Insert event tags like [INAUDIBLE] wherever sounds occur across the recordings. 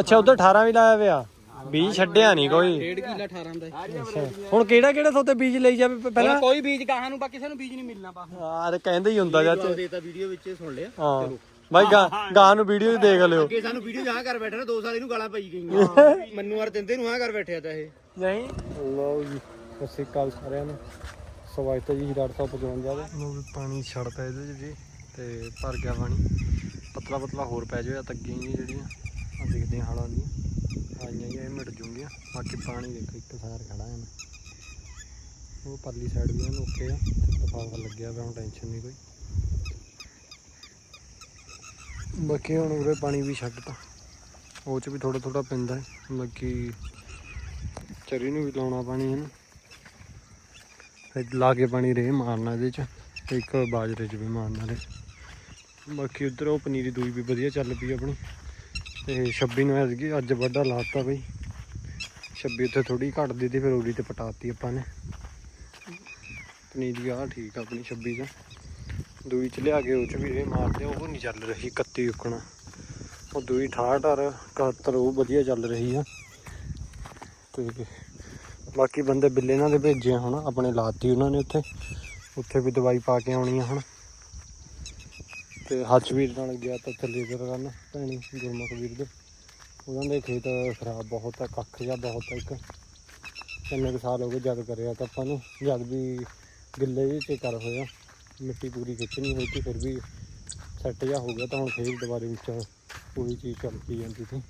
ਅੱਛਾ ਉਧਰ 18 ਵੀ ਲਾਇਆ ਪਿਆ। ਬੀਜ ਛੱਡਿਆ ਨਹੀਂ ਕੋਈ। ਡੇਢ ਕਿੱਲਾ 18 ਦਾ ਅੱਛਾ। ਹੁਣ ਕਿਹੜਾ ਕਿਹੜਾ ਸੋਤੇ ਬੀਜ ਲਈ ਜਾਵੇ? ਪਹਿਲਾਂ ਕੋਈ ਬੀਜ ਗਾਹਾਂ ਨੂੰ ਬਾਕੀ ਸਾਨੂੰ ਬੀਜ ਨਹੀਂ ਮਿਲਣਾ ਪਾ ਆ ਤੇ ਕਹਿੰਦੇ ਹੀ ਹੁੰਦਾ ਚਾਚੇ ਦੇਤਾ ਵੀਡੀਓ ਵਿੱਚ ਸੁਣ ਲਿਆ। ਹਾਂ। ਬਾਈ ਗਾਂ ਗਾਂ ਨੂੰ ਵੀਡੀਓ ਹੀ ਦੇਖ ਲਿਓ। ਅੱਗੇ ਸਾਨੂੰ ਵੀਡੀਓ ਜਹਾਂ ਕਰ ਬੈਠੇ ਨੇ 2 ਸਾਲ ਇਹਨੂੰ ਗਾਲਾਂ ਪਈ ਗਈਆਂ। ਮੰਨੂ ਹਰ ਦਿੰਦੇ ਨੂੰ ਹਾਂ ਕਰ ਬੈਠਿਆ ਤਾਂ ਇਹ। ਨਹੀਂ। ਲਓ ਜੀ ਸ਼੍ਰੀ ਅਕਾਲ ਸਾਰਿਆਂ ਨੂੰ। ਸਵਾਗਤ ਹੈ ਜੀ 1855 ਦੇ। ਲੋ ਵੀ ਪਾਣੀ ਛੜ ਪਿਆ ਇਹਦੇ ਜੀ ਤੇ ਭਰ ਗਿਆ ਪਾਣੀ। ਪਤਲਾ ਪਤਲਾ ਹੋਰ ਪੈ ਜਾਵੇ ਤੱਗੀਆਂ ਜੀ ਜਿਹੜੀਆਂ। ਆ ਦਿਖਦੇ ਹਾਲਾਂ ਦੀ ਆਈਆਂ ਜੀ ਇਹ ਮਿਟ ਜੂਗੀਆਂ। ਬਾਕੀ ਪਾਣੀ ਦੇਖੋ, ਇੱਕ ਸਾਰ ਖੜਾ ਹੈ ਨਾ। ਉਹ ਪਰਲੀ ਸਾਈਡ ਵੀ ਇਹਨੂੰ ਓਕੇ ਆ। ਤਫਾਵਤ ਲੱਗਿਆ ਪਿਆ, ਹੁਣ ਟੈਨਸ਼ਨ ਨਹੀਂ ਕੋਈ। ਬਾਕੀ ਹੁਣ ਉਰੇ ਪਾਣੀ ਵੀ ਛੱਡਤਾ ਉਹ ਚ ਵੀ ਥੋੜਾ ਥੋੜਾ ਪੈਂਦਾ ਹੈ। ਬਾਕੀ ਚਰੀ ਨੂੰ ਵੀ ਲਾਉਣਾ ਪਾਣੀ ਹੈ ਨਾ। ਫਿਰ ਲਾ ਕੇ ਪਾਣੀ ਰੇ ਮਾਰਨਾ ਇਹਦੇ ਚ। ਤੇ ਇੱਕ ਬਾਜਰੇ ਚ ਵੀ ਮਾਰਨਾ ਰੇ। ਬਾਕੀ ਉਧਰ ਉਹ ਪਨੀਰੀ ਦੂਈ ਵੀ ਵਧੀਆ ਚੱਲ ਪਈ ਆਪਣੀ। ਤੇ 26 ਨੂੰ ਐਤਕੀ ਅੱਜ ਵੱਡਾ ਲਾਤਾ ਬਈ। 26 ਉੱਥੇ ਥੋੜੀ ਘੱਟ ਦਿੱਤੀ ਫਿਰ ਉਰੀ ਤੇ ਪਟਾਤੀ ਆਪਾਂ ਨੇ। ਪਨੀਰੀ ਆ ਠੀਕ ਆ ਆਪਣੀ 26 ਦਾ। ਦੂਈ ਚ ਲਿਆ ਕੇ ਉਹ ਚ ਵੀ ਰੇ ਮਾਰਦੇ ਆ, ਉਹ ਨਹੀਂ ਚੱਲ ਰਹੀ 31 ਉੱਕਣਾ। ਉਹ ਦੂਈ 68 ਔਰ 71 ਉਹ ਵਧੀਆ ਚੱਲ ਰਹੀ ਆ। ਤੇ ਬਾਕੀ ਬੰਦੇ ਬਿੱਲੇ ਇਹਨਾਂ ਦੇ ਭੇਜੇ ਆ ਹੁਣ ਆਪਣੇ ਲਾਤੀ ਉਹਨਾਂ ਨੇ ਉੱਥੇ। ਉੱਥੇ ਵੀ ਦਵਾਈ ਪਾ ਕੇ ਆਉਣੀ ਆ ਹੁਣ। ਤੇ ਹੱਚਵੀਰ ਨਾਲ ਗਿਆ ਤਾਂ ਥੱਲੇ ਕਰਨ ਭੈਣੀ ਗੁਰਮੁਖ ਵੀਰ ਦੇ। ਉਹਨਾਂ ਦੇ ਖੇਤ ਖਰਾਬ ਬਹੁਤ ਆ, ਕੱਖ ਜਾਂ ਬਹੁਤ ਆ ਇੱਕ। ਕਿੰਨੇ ਕੁ ਸਾਲ ਹੋ ਗਏ ਜਦ ਕਰਿਆ ਤਾਂ ਆਪਾਂ ਨੂੰ, ਜਦ ਵੀ ਗਿੱਲੇ ਜਿਹੇ ਤੇ ਕਰ ਹੋਇਆ, ਮਿੱਟੀ ਪੂਰੀ ਖਿੱਚਣੀ ਹੋਈ ਸੀ ਫਿਰ ਵੀ ਸੈੱਟ ਜਾ ਹੋ ਗਿਆ ਤਾਂ ਹੁਣ ਫੇਰ ਦੁਬਾਰੇ ਵਿੱਚ ਪੂਰੀ ਚੀਜ਼ ਚੱਲ ਪਈ ਜਾਂਦੀ ਸੀ।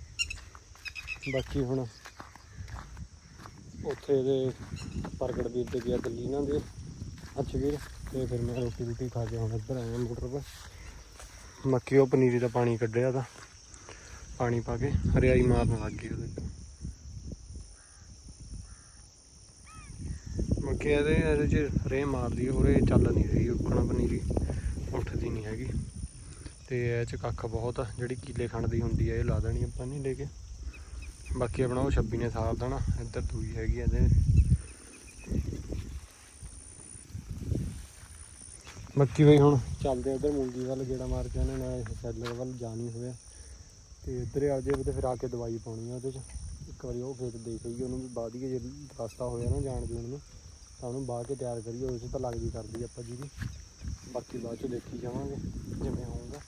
ਬਾਕੀ ਹੁਣ ਉੱਥੇ ਦੇ ਪ੍ਰਗਟ ਵੀਰ ਤੇ ਗਿਆ ਦਿੱਲੀ ਇਹਨਾਂ ਦੇ ਅੱਛਾ ਵੀਰ ਤੇ ਫਿਰ ਮੈਂ ਰੋਟੀ ਰੋਟੀ ਖਾ ਕੇ ਹੁਣ ਇੱਧਰ ਆਇਆ ਮੋਟਰ 'ਤੇ। ਮੱਕੀ ਉਹ ਪਨੀਰੀ ਦਾ ਪਾਣੀ ਕੱਢਿਆ ਤਾਂ ਪਾਣੀ ਪਾ ਕੇ ਹਰਿਆਈ ਮਾਰਨ ਲੱਗ ਗਈ ਉਹਦੇ ਮੱਕੀ ਇਹਦੇ ਇਹਦੇ 'ਚ ਰੇ ਮਾਰਦੀ ਉਹਰੇ ਚੱਲ ਨਹੀਂ ਰਹੀ, ਉੱਕਣਾ ਪਨੀਰੀ ਉੱਠਦੀ ਨਹੀਂ ਹੈਗੀ। ਤੇ ਇਹ 'ਚ ਕੱਖ ਬਹੁਤ ਆ, ਜਿਹੜੀ ਕੀਲੇ ਖੰਡ ਦੀ ਹੁੰਦੀ ਹੈ ਇਹ ਲਾ ਦੇਣੀ ਆਪਾਂ ਨਹੀਂ ਲੈ ਕੇ। ਬਾਕੀ ਆਪਣਾ ਉਹ 26 ਨੇ ਸਾਰ ਦੇਣਾ, ਇੱਧਰ ਦੂਈ ਹੈਗੀ ਆ ਇਹਦੇ। ਬਾਕੀ ਬਈ ਹੁਣ ਚੱਲਦੇ ਆ ਉਧਰ ਮੂੰਗੀ ਵੱਲ, ਗੇੜਾ ਮਾਰ ਕੇ ਉਹਨੇ ਨਾ ਸੈਲਰ ਵੱਲ ਜਾਣੀ ਹੋਇਆ। ਤੇ ਇੱਧਰ ਆ ਜੇ ਤੇ ਫਿਰ ਆ ਕੇ ਦਵਾਈ ਪਾਉਣੀ ਆ ਉਹਦੇ ਚ। ਇੱਕ ਵਾਰੀ ਉਹ ਖੇਤ ਦੇਖ ਲਈਏ, ਉਹਨੂੰ ਵੀ ਬਾਅਦ ਹੀ ਜੇ ਰਸਤਾ ਹੋਇਆ ਨਾ ਜਾਣ ਜੂਣ ਨੂੰ, ਤਾਂ ਉਹਨੂੰ ਬਾਅਦ ਕੇ ਤਿਆਰ ਕਰੀਏ, ਉਹਦੇ ਚ ਤਾਂ ਲੱਗਦੀ ਕਰਦੀ ਆਪਾਂ ਜੀ ਦੀ ਬਾਕੀ ਬਾਅਦ ਚ ਦੇਖੀ ਜਾਵਾਂਗੇ, ਜਿਵੇਂ ਹੋਊਗਾ।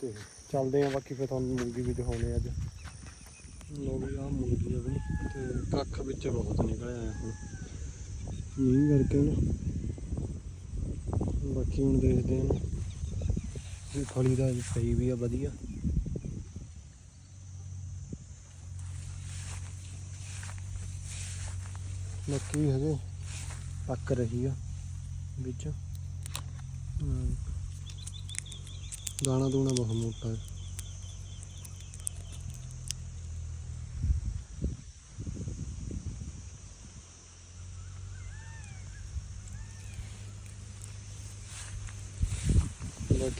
ਤੇ ਚੱਲਦੇ ਆ ਬਾਕੀ ਫਿਰ ਤੁਹਾਨੂੰ ਮੂੰਗੀ ਵੀ ਦਿਖਾਉਣੇ ਅੱਜ। ਲੋ ਵੀ ਆ ਮੂੰਗੀ ਆ ਬਈ ਤੇ ਕੱਖ ਵਿੱਚ ਬਹੁਤ ਨਿਕਲ ਆਇਆ ਹੁਣ। ਮੀਂਹ ਕਰਕੇ ਨਾ। ਬਾਕੀ ਹੁਣ ਦੇਖਦੇ ਹਾਂ। ਇਹ ਫਲੀ ਦਾ ਸਹੀ ਵੀ ਆ, ਵਧੀਆ। ਬਾਕੀ ਹਜੇ ਪੱਕ ਰਹੀ ਆ ਵਿੱਚ। ਦਾਣਾ ਦੂਣਾ ਬਹੁਤ ਮੋਟਾ ਹੈ।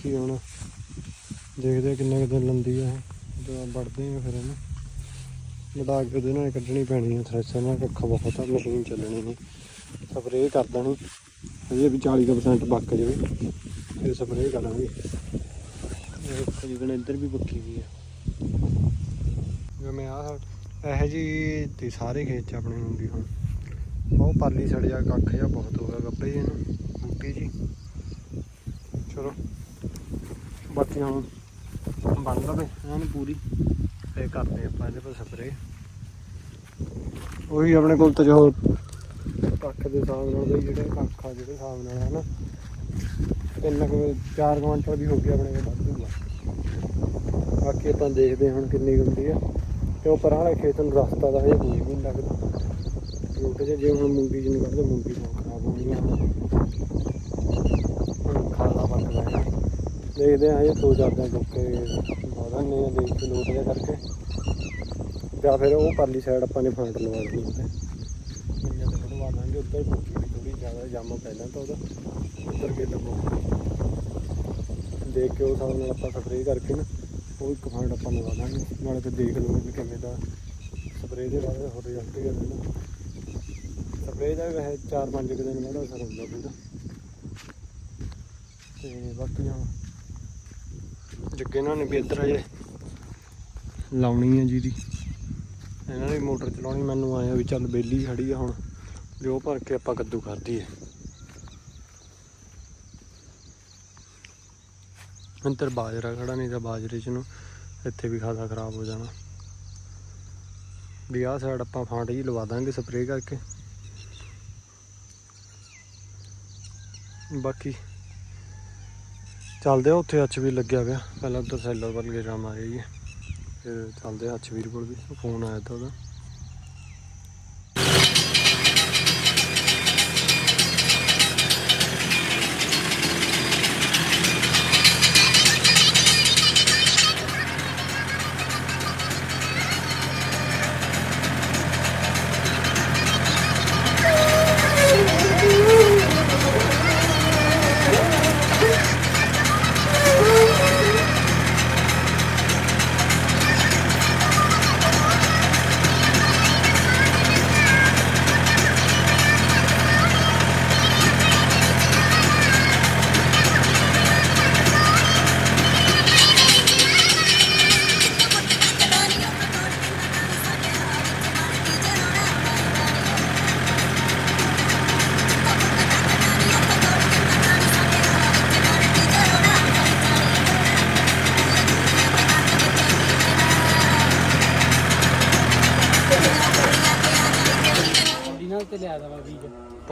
ਬਾਕੀ ਹੁਣ। ਦੇਖਦੇ ਆ ਕਿੰਨੇ ਕੁ ਦਿਨ ਲੰਦੀ ਆ। ਇਹ ਜਦੋਂ ਵੜਦੇ ਆ ਫਿਰ ਇਹਨੂੰ। ਵਡਾ ਕੇ ਉਹਦੇ ਨਾਲ ਕੱਢਣੀ ਪੈਣੀ ਆ। ਥ੍ਰੈਸ਼ਰ ਨਾਲ ਕੱਖ ਬਹੁਤ ਆ, ਮਸ਼ੀਨ ਚੱਲਣੀ ਨਹੀਂ। ਸਪਰੇਅ ਕਰ ਦੇਣੀ। ਹਜੇ ਵੀ 40% ਪੱਕ ਜਾਵੇ। ਫਿਰ ਸਪਰੇਅ ਕਰਾਂਗੇ। ਇਹ ਜਿਗਣ ਇੱਧਰ ਵੀ ਪੱਕੀ ਗਈ ਆ। ਜਿਵੇਂ ਆ ਇਹ ਜੀ ਤੇ ਸਾਰੇ ਖੇਤ ਚ ਆਪਣੇ ਹੁੰਦੀ ਹੁਣ ਉਹ ਪਾਲੀ ਸੜਿਆ, ਕੱਖ ਜਾਂ ਬਹੁਤ ਹੋ ਗਿਆ, ਗੱਬੇ ਇਹਨੂੰ ਬੂਟੀ ਜੀ। ਚਲੋ। ਬਾਕੀ ਹੁਣ ਬਣ ਲਵੇ ਐਨ ਪੂਰੀ। ਫੇਰ ਕਰਦੇ ਆਪਾਂ ਇਹਦੇ ਪਰ ਸਪਰੇ ਉਹੀ ਆਪਣੇ ਕੋਲ ਤਾਂ ਜੋ ਕੱਖ ਦੇ ਹਿਸਾਬ ਨਾਲ ਬਈ ਜਿਹੜੇ ਕੱਖ ਆ, ਜਿਹੜੇ ਹਿਸਾਬ ਨਾਲ ਹਨਾ ਤਿੰਨ ਕੁ, ਚਾਰ ਕੁਇੰਟਲ ਵੀ ਹੋ ਗਿਆ ਆਪਣੇ ਕੋਲ ਵਾਧੂ ਆ ਬਾਕੀ ਆਪਾਂ ਦੇਖਦੇ ਹਾਂ ਹੁਣ ਕਿੰਨੀ ਕੁ ਹੁੰਦੀ ਆ। ਤੇ ਉਹ ਪਰਾਂ ਵਾਲੇ ਖੇਤ ਨੂੰ ਰਸਤਾ ਦਾ ਹਜੇ ਕੋਈ ਵੀ ਨਹੀਂ ਲੱਗਦਾ। ਰੋਟੇ ਚ ਜੇ ਹੁਣ ਮੂੰਗੀ ਜਿਹਨੂੰ ਕੱਢਦੇ ਮੂੰਗੀ ਬਹੁਤ ਖਰਾਬ ਹੋਣੀ ਆ। ਹੁਣ ਖਾਣਾ ਪੱਕ ਗਿਆ ਦੇਖਦੇ ਹਾਂ ਇਹ ਦੋ ਚਾਰ ਦਿਨ ਰੁੱਕ ਕੇ ਬਾਦਾਂ ਨੇ ਦੇਖ ਕੇ ਲੋਟ ਜਿਹਾ ਕਰਕੇ। ਜਾਂ ਫਿਰ ਉਹ ਪਰਲੀ ਸਾਈਡ ਆਪਾਂ ਨੇ ਫਾਂਟ ਲਵਾ ਦੇਣੀ ਉੱਤੇ ਮੰਨਿਆ ਤੇ ਕਢਵਾ ਦਾਂਗੇ, ਉੱਧਰ ਮੁੱਕੀ ਵੀ ਥੋੜੀ ਜ਼ਿਆਦਾ ਜੰਮ ਪਹਿਲਾਂ ਤਾਂ ਉਹਦਾ। ਉੱਧਰ ਕੇ ਲੱਗੋ ਦੇਖ ਕੇ ਉਹ ਹਿਸਾਬ ਨਾਲ ਆਪਾਂ ਸਪਰੇਅ ਕਰਕੇ ਨਾ, ਉਹ ਇੱਕ ਫਾਂਟ ਆਪਾਂ ਲਵਾ ਦਾਂਗੇ। ਨਾਲੇ ਤੇ ਦੇਖ ਲਓ ਵੀ ਕਿਵੇਂ ਦਾ ਸਪਰੇਅ ਦੇ ਬਾਅਦ ਹੋਰ ਰਿਜ਼ਲਟ ਹੀ ਨਾ ਸਪਰੇਅ ਦਾ ਵੀ ਵੈਸੇ 4-5 ਦਿਨ ਬਾਅਦ ਅਸਰ ਹੁੰਦਾ ਪੂਰਾ। ਤੇ ਬਾਕੀ ਹੁਣ ਜੱਗੇ ਨਾਲ ਨੇ ਵੀ ਇੱਧਰ ਅਜੇ ਲਾਉਣੀ ਹੈ ਜੀਰੀ ਇਹਨਾਂ ਨੇ ਮੋਟਰ ਚਲਾਉਣੀ ਮੈਨੂੰ ਆਇਆ ਵੀ ਚੱਲ ਬੇਲੀ ਖੜੀ ਆ ਹੁਣ ਉਹ ਭਰ ਕੇ ਆਪਾਂ ਕੱਦੂ ਕਰ ਦਈਏ। ਅੰਤਰ ਬਾਜਰਾ ਖੜਾ ਨਹੀਂ ਤਾਂ ਬਾਜਰੇ ਚ ਨੂੰ ਇੱਥੇ ਵੀ ਖਾਦਾ ਖਰਾਬ ਹੋ ਜਾਣਾ। ਵੀ ਆਹ ਸਾਈਡ ਆਪਾਂ ਫਾਂਟ ਜੀ ਲਵਾ ਦਾਂਗੇ ਸਪਰੇਅ ਕਰਕੇ। ਬਾਕੀ ਚੱਲਦੇ ਆ, ਉੱਥੇ ਅੱਛ ਵੀ ਲੱਗਿਆ ਪਿਆ। ਪਹਿਲਾਂ ਉੱਧਰ ਸੈਲਰ ਵੱਲ ਗੇੜਾ ਮਾਰਿਆ ਜੀ। ਫਿਰ ਚੱਲਦੇ ਆ ਅੱਛ ਕੋਲ ਵੀ। ਫੋਨ ਆਇਆ ਤਾਂ ਉਹਦਾ।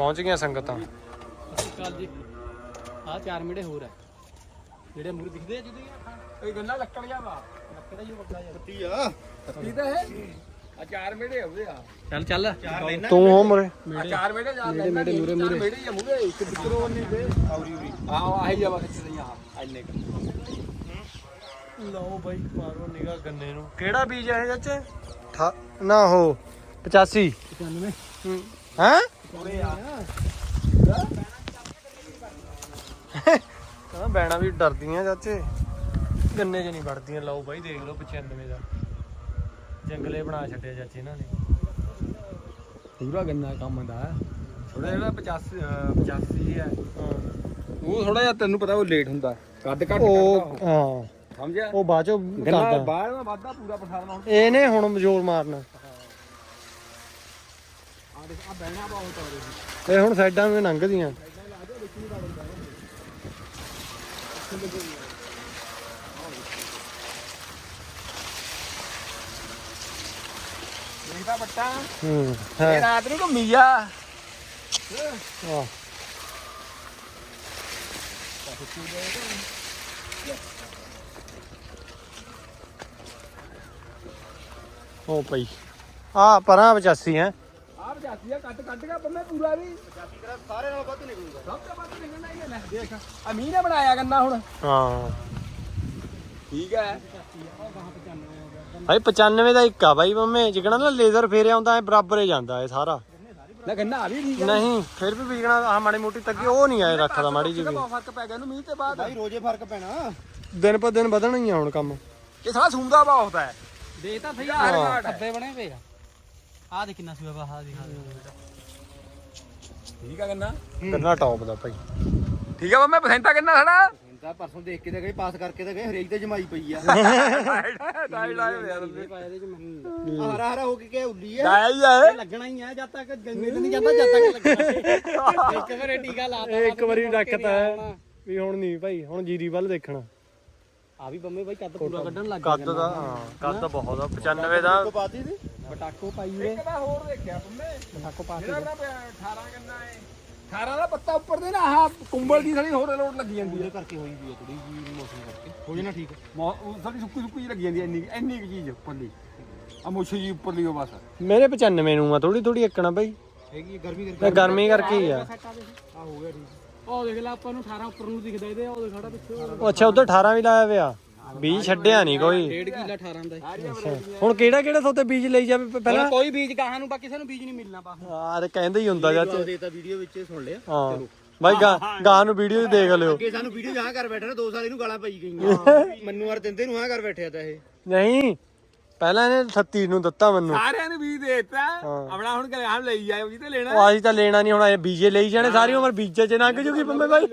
ਪਹੁੰਚ ਗਈਆਂ ਸੰਗਤਾਂ। ਕੱਲ ਜੀ। ਆ ਚਾਰ ਮਿੰਡੇ ਹੋਰ ਆ। ਜਿਹੜੇ ਮੂਰੇ ਦਿਖਦੇ ਆ ਜਿਹਦੇ ਕੋਈ ਗੱਲਾਂ ਲੱਕੜ ਜਾ ਵਾ। ਲੱਕੜ ਹੀ ਵੱਡਾ ਜਾ ਪੱਤੀ ਆ। ਪੱਤੀ ਤਾਂ ਹੈ ਆ ਚਾਰ ਮਿੰਡੇ ਹੋਵੇ ਆ। ਚੱਲ ਚੱਲ। ਚਾਰ ਲੈਣਾ ਤੂੰ ਹੋ ਮਰੇ ਆ ਚਾਰ ਮਿੰਡੇ ਜਾ ਮਿੰਡੇ ਮਿੰਡੇ ਮੂਰੇ ਮੂਰੇ ਮਿੰਡੇ ਹੀ ਆ ਮੂਰੇ ਇੱਕ ਪਿੱਤਰੋਂ ਨਹੀਂ ਤੇ ਆਉਰੀ ਉਰੀ ਆ ਆਹੀ ਜਾਵਾ ਖਿੱਚਦੇ ਆ। ਇੰਨੇ ਲਓ ਬਾਈ ਮਾਰੋ ਨਿਗਾ ਗੰਨੇ ਨੂੰ। ਕਿਹੜਾ ਬੀਜ ਹੈ ਚਾਚੇ ਨਾ ਹੋ 85 95 ਹੈ? ਉਰੇ ਆ ਕਹਿੰਦਾ ਬੈਣਾ ਵੀ ਡਰਦੀਆਂ ਚਾਚੇ। ਗੰਨੇ 'ਚ ਨਹੀਂ ਵੜਦੀਆਂ ਲਓ ਬਾਈ ਦੇਖ ਲਓ 95 ਦਾ। ਜੰਗਲੇ ਬਣਾ ਛੱਡਿਆ ਚਾਚੇ ਇਹਨਾਂ ਨੇ। ਪੂਰਾ ਗੰਨਾ ਕੰਮ ਦਾ। ਥੋੜਾ ਜਿਹੜਾ 85 85 ਹੈ। ਉਹ ਥੋੜਾ ਜਿਹਾ ਤੈਨੂੰ ਪਤਾ ਉਹ ਲੇਟ ਹੁੰਦਾ। ਕੱਦ ਘੱਟ ਉਹ ਹਾਂ। ਸਮਝਿਆ? ਉਹ ਬਾਅਦ ਚੋਂ ਗੰਨਾ ਕਰਦਾ। ਬਾਹਰ ਵਾਧਾ ਪੂਰਾ ਪਠਾਰਨਾ ਹੁਣ ਇਹਨੇ ਹੁਣ ਜ਼ੋਰ ਮਾਰਨਾ। ਆ ਦੇਖ ਆ ਬਹਿਣਾ ਬਹੁਤ ਆ ਰਹੀ ਇਹ ਹੁਣ ਸਾਈਡਾਂ ਵੀ ਲੰਘਦੀਆਂ। ਦੇਖਦਾ ਬੱਟਾ। ਹੂੰ ਇਹ ਹੈ ਰਾਤ ਨੂੰ ਘੁੰਮੀ ਆਹ। ਉਹ ਪਈ ਆ ਪਰਾਂ 85 ਹੈ। ਆ ਬਜਾਤੀ ਆ ਕੱਟ ਕੱਟ ਕੇ ਬੰਮੇ ਪੂਰਾ ਵੀ। ਸਾਰੇ ਨਾਲ ਵੱਧ ਨਿਕਲੂਗਾ। ਸਭ ਤੋਂ ਵੱਧ ਨਿਕਲਣਾ ਹੀ ਹੈ ਲੈ ਦੇਖ। ਆ ਮੀਂਹ ਨੇ ਬਣਾਇਆ ਗੰਨਾ ਹੁਣ। ਹਾਂ। ਠੀਕ ਹੈ। ਭਾਈ 95 ਦਾ ਇੱਕ ਆ ਬਾਈ ਮੰਮੇ ਜਿਕਣਾ ਨਾ ਲੇਜ਼ਰ ਫੇਰਿਆ ਹੁੰਦਾ ਐ ਬਰਾਬਰ ਹੀ ਜਾਂਦਾ ਇਹ ਸਾਰਾ। ਲੈ ਗੰਨਾ ਆ ਵੀ ਠੀਕ ਨਹੀਂ ਫਿਰ ਵੀ ਵਿਕਣਾ ਆ ਮਾੜੀ ਮੋਟੀ ਤੱਕੀ ਉਹ ਨਹੀਂ ਆਏ ਰੱਖਦਾ ਮਾੜੀ ਜੀ ਵੀ। ਬਹੁਤ ਫ਼ਰਕ ਪੈ ਗਿਆ ਇਹਨੂੰ ਮੀਂਹ ਤੇ ਬਾਅਦ। ਭਾਈ ਰੋਜ਼ੇ ਫ਼ਰਕ ਪੈਣਾ। ਦਿਨ ਪਰ ਦਿਨ ਵਧਣਾ ਹੀ ਆ ਹੁਣ ਕੰਮ। ਇਹ ਸਾਲਾ ਸੁੰਦਾ ਬਹੁਤ ਹੈ। ਦੇ ਤਾਂ ਸਹੀ ਆ। ਖੱਬੇ ਬਣੇ ਪਏ ਆ। ਆ ਦੇ ਕਿੰਨਾ ਸੂਆ ਬਾਹਾ ਦੀ ਠੀਕ ਆ ਗੰਨਾ? ਕਿੰਨਾ ਟੌਪ ਦਾ ਭਾਈ। ਠੀਕ ਆ ਬੰਮੇ ਪਸੰਤਾ ਕਿੰਨਾ ਖੜਾ ਤਾਂ ਪਰਸੋਂ ਦੇਖ ਕੇ ਤਾਂ ਗਏ ਪਾਸ ਕਰਕੇ ਤਾਂ ਗਏ ਹਰੇਕ ਤੇ ਜਮਾਈ ਪਈ ਆ। ਡਾਈ ਲਾਏ ਹੋਇਆ ਹਰਾ ਹਰਾ ਹੋ ਕੇ ਕਿ ਉੱਲੀ ਆ? ਡਾਈ ਆ ਲੱਗਣਾ ਹੀ ਆ ਜਦ ਤੱਕ ਗੰਨੇ ਤੇ ਨਹੀਂ ਜਾਂਦਾ ਜਦ ਤੱਕ ਲੱਗਣਾ ਇੱਕ ਵਾਰੇ ਟੀਕਾ ਲਾਤਾ ਇੱਕ ਵਾਰੀ ਰੱਖਤਾ ਹੈ ਵੀ ਹੁਣ ਨਹੀਂ ਭਾਈ ਹੁਣ ਜੀਰੀ ਵੱਲ ਦੇਖਣਾ। ਆ ਵੀ ਬੰਮੇ ਬਾਈ ਕੱਦ ਪੂਰਾ ਕੱਢਣ ਲੱਗ ਕੱਦ ਦਾ ਹਾਂ ਕੱਦ ਬਹੁਤ ਆ 95 ਦਾ। ਪਾਤੀ ਸੀ ਬਟਾਕੋ ਪਾਈ ਰੇ ਇੱਕ ਤਾਂ ਹੋਰ ਦੇਖਿਆ ਬੰਮੇ ਬਟਾਕੋ ਪਾ ਕੇ 18 ਗੰਨਾ ਏ। 18 ਦਾ ਪੱਤਾ ਉੱਪਰ ਦੇ ਨਾ ਆਹ ਕੁੰਬਲ ਦੀ ਸਾਰੀ ਹੋਰ ਲੋਟ ਲੱਗੀ ਜਾਂਦੀ ਉਹਦੇ ਕਰਕੇ ਹੋਈ ਵੀ ਆ ਥੋੜੀ ਜੀ ਮੌਸਮ ਕਰਕੇ। ਹੋ ਜਾਣਾ ਠੀਕ ਮੌ- ਉਹ ਸਾਡੀ ਸੁੱਕੀ ਸੁੱਕੀ ਜਿਹੀ ਲੱਗੀ ਜਾਂਦੀ ਐ ਇੰਨੀ ਇੰਨੀ ਕੁ ਚੀਜ਼ ਉੱਪਰਲੀ। ਆ ਮੁੱਛ ਜੀ ਉੱਪਰਲੀ ਉਹ ਬਸ। ਮੇਰੇ 95 ਨੂੰ ਆ ਥੋੜੀ ਥੋੜੀ ਇੱਕਣਾ ਭਾਈ ਹੈਗੀ ਗਰਮੀ ਕਰਕੇ। ਇਹ ਗਰਮੀ ਕਰਕੇ ਹੀ ਆ। ਆ ਹੋ ਗਿਆ ਠੀਕ। ਉਹ ਦੇਖ ਲੈ ਆਪਾਂ ਨੂੰ 18 ਉੱਪਰ ਨੂੰ ਦਿਖਦਾ ਇਹਦੇ ਉਹ ਖੜਾ ਪਿੱਛੇ। ਉਹ ਅੱਛਾ ਉਧਰ 18 ਵੀ ਲਾਇਆ ਪਿਆ ਬੀਜ ਛੱਡਿਆ ਨਹੀਂ ਕੋਈ। 1.5 ਕਿੱਲਾ 18 ਦਾ ਹੁਣ ਕਿਹੜਾ ਕਿਹੜਾ ਸੋਤੇ ਬੀਜ ਲਈ ਜਾਵੇ? ਪਹਿਲਾਂ ਕੋਈ ਬੀਜ ਗਾਹਾਂ ਨੂੰ ਬਾਕੀ ਕਿਸੇ ਨੂੰ ਬੀਜ ਨਹੀਂ ਮਿਲਣਾ ਪਾ ਆ ਤੇ ਕਹਿੰਦੇ ਹੀ ਹੁੰਦਾ ਚਾਚੇ ਦੇਤਾ ਵੀਡੀਓ ਵਿੱਚ ਸੁਣ ਲਿਆ। ਹਾਂ। ਬਾਈ ਗਾ ਗਾਂ ਨੂੰ ਵੀਡੀਓ ਦੇਖ ਲਿਓ। ਅੱਗੇ ਸਾਨੂੰ ਵੀਡੀਓ ਜਹਾਂ ਕਰ ਬੈਠੇ ਨੇ 2 ਸਾਲ ਇਹਨੂੰ ਗਾਲਾਂ ਪਈ ਗਈਆਂ। [LAUGHS] ਮੈਨੂੰ ਵਾਰ ਦਿੰਦੇ ਨੂੰ ਹਾਂ ਕਰ ਬੈਠਿਆ ਤਾਂ ਇਹ। ਨਹੀਂ। ਪਹਿਲਾਂ ਇਹਨੇ 38 ਨੂੰ ਦਿੱਤਾ ਮੈਨੂੰ। ਸਾਰਿਆਂ ਨੂੰ ਬੀਜ ਦੇਤਾ। ਹਾਂ। ਆਪਣਾ ਹੁਣ ਆਹ ਲਈ ਜਾਇਓ ਜਿੱਤੇ ਲੈਣਾ। ਉਹ ਅਸੀਂ ਤਾਂ ਲੈਣਾ ਨਹੀਂ ਹੁਣ ਇਹ ਬੀਜੇ ਲਈ ਜਾਣੇ ਸਾਰੀ ਉਮਰ ਬੀਜੇ ਚ ਲੰਘ ਜੂਗੀ ਬੰਮੇ ਬਾਈ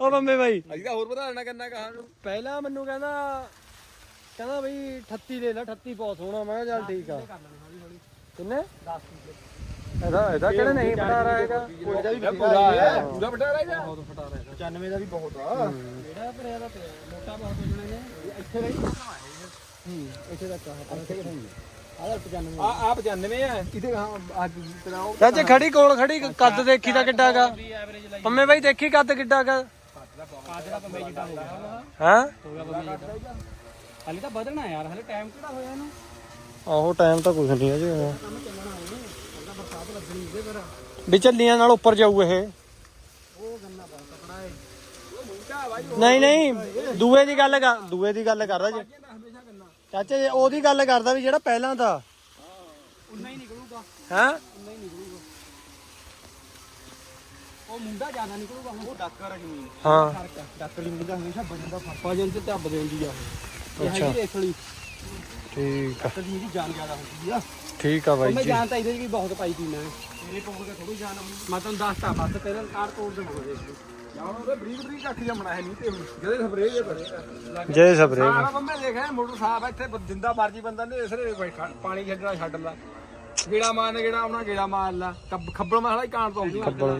ਉਹ ਬੰਮੇ ਬਾਈ ਅਸੀਂ ਤਾਂ ਹੋਰ ਵਧਾ ਲੈਣਾ ਕੰਨਾ ਗਾਹਾਂ ਨੂੰ। ਪਹਿਲਾਂ ਮੈਨੂੰ ਕਹਿੰਦਾ ਕਹਿੰਦਾ ਬਈ 38 ਲੈ ਲੈ 38 ਬਹੁਤ ਸੋਹਣਾ। ਮੈਂ ਕਿਹਾ ਚੱਲ ਠੀਕ ਆ। ਕਿੰਨੇ? 10 ਕਿਲੋ। ਇਹਦਾ ਇਹਦਾ ਕਿਹੜਾ ਨਹੀਂ ਪਟਾ ਹੈਗਾ? ਇਹਦਾ ਵੀ ਇਹ ਪੂਰਾ ਹੈ। ਪੂਰਾ ਰਹੇਗਾ ਫਟਾ ਰਿਹਾ 95 ਦਾ ਵੀ ਬਹੁਤ ਆ। ਜਿਹੜਾ ਭਰਿਆ ਦਾ ਪਿਆ? ਮੋਟਾ ਬਹੁਤ ਹੋ ਜਾਣਾ ਨੇ ਇੱਥੇ ਰਹੀ ਹੂੰ ਇੱਥੇ ਤੱਕ ਆ ਆਹ 95 ਆ ਆ 95 ਆ ਇਹਦੇ ਹਾਂ ਅੱਜ ਤੇਰਾ ਉਹ ਚਾਚੇ ਖੜੀ ਕੋਲ ਖੜੀ ਕੱਦ ਦੇਖੀ ਤਾਂ ਕਿੱਡਾ ਹੈਗਾ ਵੀ ਐਵਰੇਜ ਲਾਈ ਪੰਮੇ ਬਾਈ ਦੇਖੀ ਕੱਦ ਕਿੱਡਾ ਹੈਗਾ ਕਾਜਰਾ ਪੰਮੇ ਜਿੱਦਾਂ ਹੋ? ਗਿਆ ਹਾਂ ਹੋ ਗਿਆ ਪੰਮੇ ਜਿੱਦਾਂ ਹਾਲੇ ਤਾਂ ਵਧਣਾ ਯਾਰ ਹਾਲੇ ਟਾਈਮ ਕਿਹੜਾ ਹੋਇਆ ਇਹਨੂੰ? ਆਹੋ ਟਾਈਮ ਤਾਂ ਕੁਝ ਨਹੀਂ ਅਜੇ। ਹੋਇਆ ਕੰਮ ਚੱਲਣਾ ਇਹਨੇ ਅੱਗਾ ਬਰਸਾਤ ਲੱਗਣੀ ਇਹਦੇ ਫਿਰ। ਵੀ ਚੱਲੀਆਂ ਨਾਲ ਉੱਪਰ ਜਾਊ ਇਹ। ਨਹੀਂ ਨਹੀਂ ਦੂਏ ਦੀ ਗੱਲ ਕਰ ਦੂਏ ਦੀ ਗੱਲ ਕਰਦਾ ਜੀ ਚਾਚੇ ਜੀ, ਉਹਦੀ ਗੱਲ ਕਰਦਾ ਵੀ ਜਿਹੜਾ ਪਹਿਲਾਂ ਤਾਂ ਉਨਾ ਹੀ ਨਿਕਲੂਗਾ। ਹੈ? ਉਨਾ ਹੀ ਨਿਕਲੂਗਾ। ਉਹ ਮੁੰਡਾ ਜ਼ਿਆਦਾ ਨਿਕਲੂਗਾ ਉਹ ਡਾਕਰ ਜ਼ਮੀਨ। ਹਾਂ। ਫ਼ਰਕ ਆ ਡਾਕਰ ਜ਼ਮੀਨ ਦਾ ਹਮੇਸ਼ਾ ਵਜਨ ਦਾ ਫ਼ਰਕ ਵਜਨ ਤੇ ਧੱਬ ਦੇ ਹੁੰਦੀ ਆ ਇਹ ਅੱਛਾ। ਹੈਗੀ ਰੇਖਲੀ। ਠੀਕ ਆ। ਤੇ ਦੀ ਜਾਨ ਜ਼ਿਆਦਾ ਹੁੰਦੀ ਆ। ਠੀਕ ਆ ਬਾਈ ਮੈਂ ਜੀ। ਜਾਨ ਤਾਂ ਇਹਦੇ 'ਚ ਵੀ ਬਹੁਤ ਪਾਈ ਤੀ ਮੈਂ। ਤੇਰੇ ਕੋਲ ਕੇ ਥੋੜੀ ਜਾਨ ਆਉਂਦੀ ਮੈਂ ਤੁਹਾਨੂੰ ਦੱਸਤਾ ਬਸ ਪਹਿਲਾਂ ਕਾਰ ਤੋੜ ਦੇ ਬੋਲੇ ਯਾਰ ਉਹਦੇ ਬਰੀਕ ਬਰੀਕ ਕੱਖ ਜੰਮਣਾ ਹੈ ਨਹੀਂ ਤੇ ਹੁਣ। ਜਿਹਦੇ ਸਪਰੇਅ ਜੇ ਬਣੇ ਜੈ ਸਬਰੇ ਸਾਰਾ ਬੰਦੇ ਦੇਖਿਆ ਮੋਟਰ ਸਾਹਿਬ ਇੱਥੇ ਜਿੰਦਾ ਮਰਜ਼ੀ ਬੰਦਾ ਨੇ ਇਸਰੇ ਪਾਣੀ ਛੱਡਣਾ ਛੱਡ ਲਾ। ਗੇੜਾ ਮਾਰਨ ਗੇੜਾ ਆਉਣਾ ਗੇੜਾ ਮਾਰ ਲਾ। ਕੱਬ- ਖੱਬਲ ਮਾਲਾ ਹੀ ਕਾਣ ਤੋਂ ਆਉਂਦੀ ਖੱਬਲ।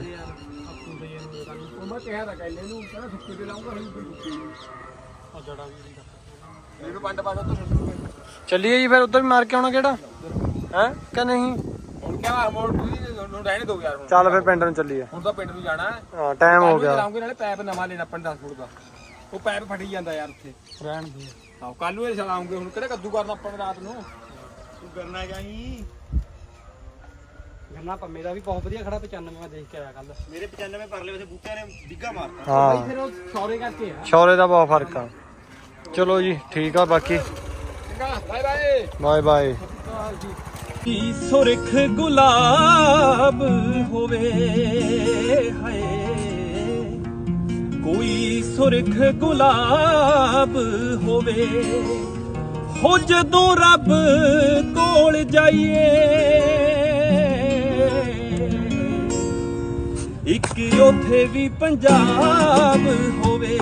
ਉਹ ਮੈਂ ਕਿਹਾ ਤਾਂ ਕਹਿੰਦੇ ਨੂੰ ਕਹਿੰਦਾ ਸੁੱਕੇ ਤੇ ਲਾਉਂਗਾ ਸੁੱਕੇ ਨਹੀਂ। ਜੜਾ ਵੀ ਇਹਨੂੰ ਪੰਡ ਤੋਂ ਸੁੱਟੂਗੇ ਚੱਲੀਏ ਜੀ ਫਿਰ ਉੱਧਰ ਵੀ ਮਾਰ ਕੇ ਆਉਣਾ ਕਿਹੜਾ ਹੈ? ਕਿ ਨਹੀਂ? ਹੁਣ ਕਿਆ ਮੋੜ ਤੁਸੀਂ ਨੂੰ ਰਹਿਣੇ ਦੋ ਯਾਰ ਹੁਣ। ਚੱਲ ਫਿਰ ਪਿੰਡ ਨੂੰ ਚੱਲੀਏ। ਹੁਣ ਤਾਂ ਪਿੰਡ ਨੂੰ ਜਾਣਾ ਹੈ। ਹਾਂ ਟਾਈਮ ਹੋ ਗਿਆ। ਚਲਾਉਂਗੇ ਨਾਲੇ ਪੈਪ ਨਵਾਂ ਲੈਣਾ ਆਪਾਂ 10 ਫੁੱਟ ਦਾ। ਉਹ ਪੈਪ ਫਟੀ ਜਾਂਦਾ ਯਾਰ ਉੱਥੇ। ਰਹਿਣ ਦੇ। ਹਾਂ ਕੱਲ ਨੂੰ ਇਹ ਚਲਾਉਂਗੇ ਹੁਣ ਕਿਹੜਾ ਕੱਦੂ ਕਰਨਾ ਆਪਾਂ ਨੇ ਰਾਤ ਨੂੰ? ਤੂੰ ਕਰਨਾ ਜਾਈ ਗੰਨਾ ਪੰਮੇ ਦਾ ਵੀ ਬਹੁਤ ਵਧੀਆ ਖੜਾ 95 ਮੈਂ ਦੇਖ ਕੇ ਆਇਆ ਕੱਲ ਮੇਰੇ 95 ਪਰਲੇ ਵਸੇ ਬੂਟਿਆਂ ਨੇ ਡਿੱਗਾ ਮਾਰਤਾ। ਹਾਂ। ਫਿਰ ਉਹ ਸੌਰੇ ਕਰਕੇ ਆ। ਸ਼ੌਰੇ ਦਾ ਬਹੁਤ ਫ਼ਰਕ ਆ। ਚਲੋ ਜੀ ਠੀਕ ਆ ਬਾਕੀ। ਚੰਗਾ ਬਾਏ ਬਾਏ ਬਾਏ ਬਾਏ ਕੀ ਸੁਰਖ ਗੁਲਾਬ ਹੋਵੇ ਹਾਏ। ਕੋਈ ਸੁਰਖ ਗੁਲਾਬ ਹੋਵੇ, ਹੋ ਜਦੋਂ ਰੱਬ ਕੋਲ ਜਾਈਏ। ਇੱਕ ਉਥੇ ਵੀ ਪੰਜਾਬ ਹੋਵੇ